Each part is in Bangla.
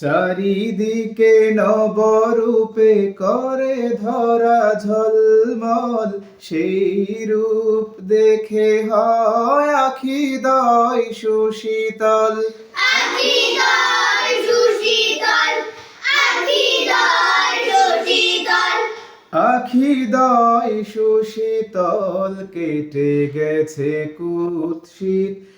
চারিদিকে নবরূপে করে ধরা ঝলমল সেই রূপ দেখে হয় আখি দয় সুশীতল। আখি দয় সুশীতল কেটে গেছে কুৎসিত।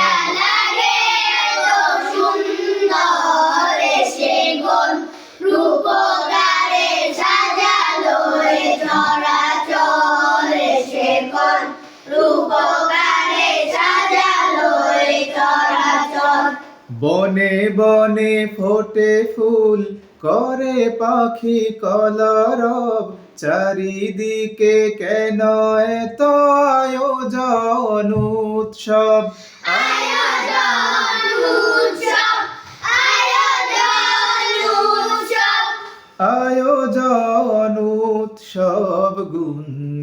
বনে বনে ফোটে ফুল করে পাখি কলরব। চারিদিকে কেন এত আয়োজন উৎসব? আয়োজন উৎসব উৎসব।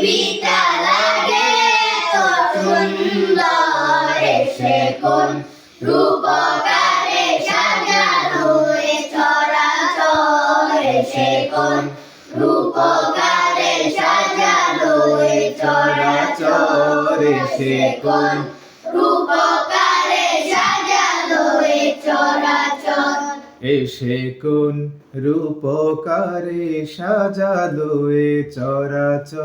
পৃথিবীটা লাগে তো সুন্দর সে কোন রূপকারে সাজানো চরাচর সে কোন রূপকারে সাজানো চরাচর সে কোন এসে কোন রূপকারে সাজালো এ চরাচর।